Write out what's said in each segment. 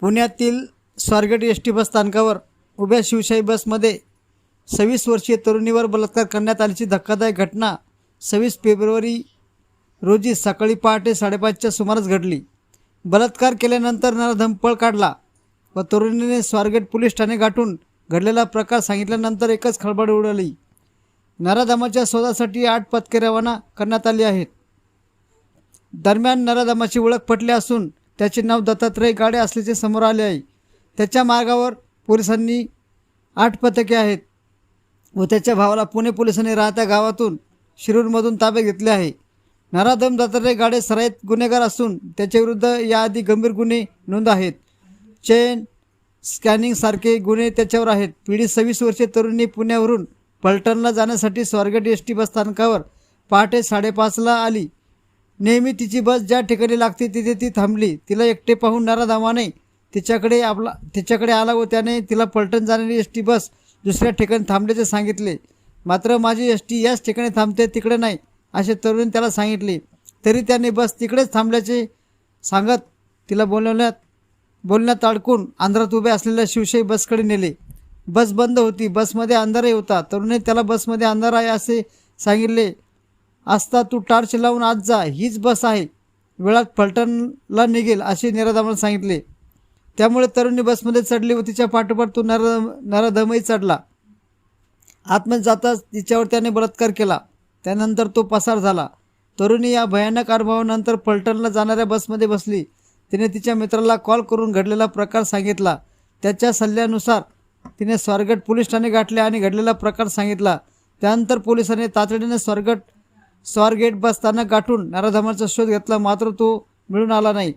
पुण्यातील Swargate S T bus स्थानकावर उभ्या शिवशाही बसमध्ये सव्वीस वर्षीय तरुणीवर बलात्कार करण्यात आल्याची धक्कादायक घटना सव्वीस फेब्रुवारी रोजी सकाळी पहाटे साडेपाचच्या सुमारास घडली. बलात्कार केल्यानंतर नराधम पळ काढला व तरुणीने स्वारगेट पोलीस ठाणे गाठून घडलेला प्रकार सांगितल्यानंतर एकच खळबळ उडाली. नराधमाच्या शोधासाठी आठ पथके रवाना करण्यात आली आहेत. दरम्यान नराधमाची ओळख पटली असून त्याचे नाव दत्तात्रय गाडे असल्याचे समोर आले आहे. त्याच्या मार्गावर पोलिसांनी आठ पथके आहेत व त्याच्या भावाला पुणे पोलिसांनी राहत्या गावातून शिरूरमधून ताब्यात घेतले आहे. नराधम दत्तात्रय गाडे सराईत गुन्हेगार असून त्याच्याविरुद्ध याआधी गंभीर गुन्हे नोंद आहेत. चेन स्कॅनिंगसारखे गुन्हे त्याच्यावर आहेत. पिढी सव्वीस वर्षे तरुणी पुण्यावरून पलटणला जाण्यासाठी स्वारगेट एस टी बस स्थानकावर पहाटे साडेपाचला आली. नेहमी तिची बस ज्या ठिकाणी लागते तिथे ती थांबली. तिला एकटे पाहून नराधामाने तिच्याकडे आपला तिच्याकडे आला व त्याने तिला पलटण जाणारी एस टी बस दुसऱ्या ठिकाणी थांबल्याचे सांगितले. मात्र माझी एस टी याच ठिकाणी थांबते तिकडे नाही असे तरुण त्याला सांगितले. तरी त्याने बस तिकडेच थांबल्याचे सांगत तिला बोलवण्यात बोलण्यात अडकून अंधारात उभे असलेल्या शिवशाही बसकडे नेले. बस बंद होती. बसमध्ये अंधारही होता. तरुणी त्याला बसमध्ये अंधार आहे असे सांगितले. असता तू टार्च लावून आज जा हीच बस आहे. वेळात फलटणला निघेल असे निराधामाला सांगितले. त्यामुळे तरुणी बसमध्ये चढली व तिच्या पाठोपाठ तो नर नराधमही चढला. आतमध्ये जाताच तिच्यावर त्याने बलात्कार केला. त्यानंतर तो पसार झाला. तरुणी या भयानक अनुभवानंतर फलटणला जाणाऱ्या बसमध्ये बसली. तिने तिच्या मित्राला कॉल करून घडलेला प्रकार सांगितला. त्याच्या सल्ल्यानुसार तिने स्वारगट पोलीस ठाणे गाठले आणि घडलेला प्रकार सांगितला. त्यानंतर पोलिसांनी तातडीने स्वारगट स्वारगेट बस स्थानक गाठून नराधमाचा शोध घेतला मात्र तो मिळून आला नाही.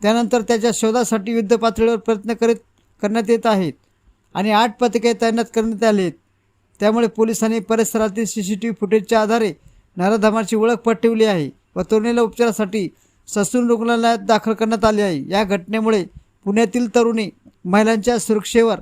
त्यानंतर त्याच्या शोधासाठी युद्ध पातळीवर प्रयत्न करीत करण्यात येत आहेत आणि आठ पथके तैनात करण्यात आले आहेत. त्यामुळे पोलिसांनी परिसरातील सी सी टी व्ही फुटेजच्या आधारे नराधमाची ओळख पटवली आहे व तरुणीला उपचारासाठी ससून रुग्णालयात दाखल करण्यात आले आहे. या घटनेमुळे पुण्यातील तरुणी महिलांच्या सुरक्षेवर